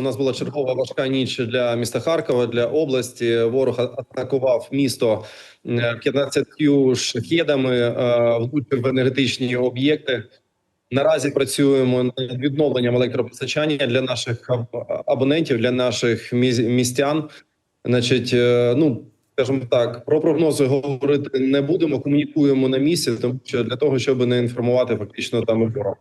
У нас була чергова важка ніч для міста Харкова, для області. Ворог атакував місто е, 15 шахедами, е, влучив в енергетичні об'єкти. Наразі працюємо над відновленням електропостачання для наших абонентів, для наших містян. Значить, е, ну скажімо так, про прогнози говорити не будемо. Комунікуємо на місці, тому що для того, щоб не інформувати фактично там ворог.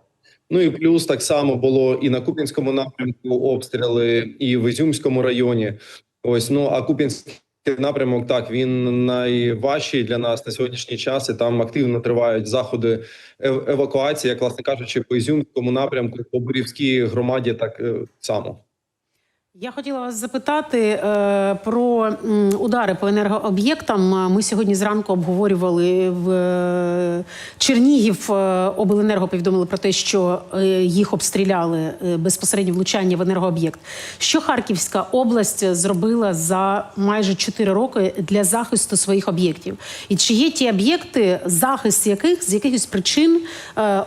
Ну і плюс так само було і на Куп'янському напрямку обстріли, і в Ізюмському районі. Ось ну а Куп'янський напрямок так він найважчий для нас на сьогоднішній час. І там активно тривають заходи ев- евакуації, як власне кажучи, по Ізюмському напрямку, по Бурівській громаді, так е, само. Я хотіла вас запитати е, про удари по енергооб'єктам. Е, Ми сьогодні зранку обговорювали в е, Чернігів. Обленерго повідомили про те, що їх обстріляли безпосередньо влучання в енергооб'єкт. Що Харківська область зробила за майже 4 роки для захисту своїх об'єктів? І чи є ті об'єкти, захист яких з якихось причин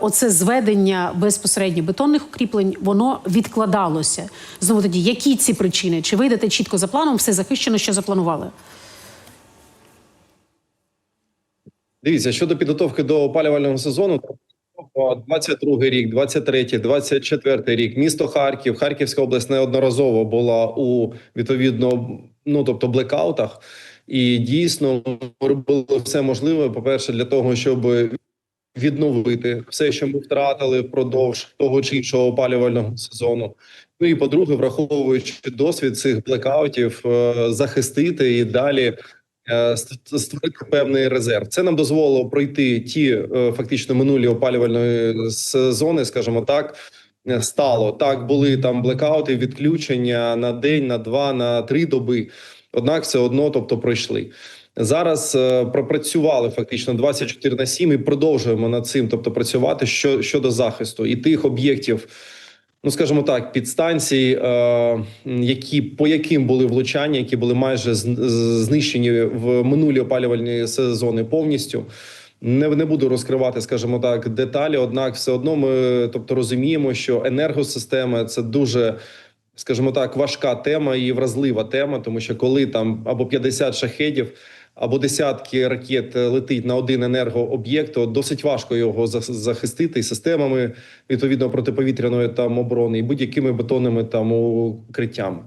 оце зведення безпосередньо бетонних укріплень воно відкладалося? Знову тоді, які ці причини? Чи ви йдете чітко за планом, все захищено, що запланували? Дивіться щодо підготовки до опалювального сезону. то 22 рік, 23, 24 рік. Місто Харків, Харківська область неодноразово була у відповідно, ну тобто блекаутах, і дійсно робили все можливе. По перше, для того, щоб відновити все, що ми втратили впродовж того чи іншого опалювального сезону. Ну і по-друге, враховуючи досвід цих блекаутів, е, захистити і далі е, створити певний резерв. Це нам дозволило пройти ті е, фактично минулі опалювальної сезони, скажімо так. Стало так, були там блекаути, відключення на день, на два, на три доби. Однак, все одно, тобто, пройшли. Зараз е, пропрацювали фактично 24 на 7 і продовжуємо над цим, тобто працювати що, щодо захисту і тих об'єктів, ну скажімо так, підстанцій, е, які по яким були влучання, які були майже знищені в минулі опалювальні сезони повністю. Не, не буду розкривати, скажімо так, деталі. Однак, все одно ми тобто розуміємо, що енергосистема це дуже. Скажімо так, важка тема і вразлива тема, тому що коли там або 50 шахедів, або десятки ракет летить на один енергооб'єкт, то досить важко його зах- захистити системами відповідно протиповітряної там оборони і будь-якими бетонними там укриттями.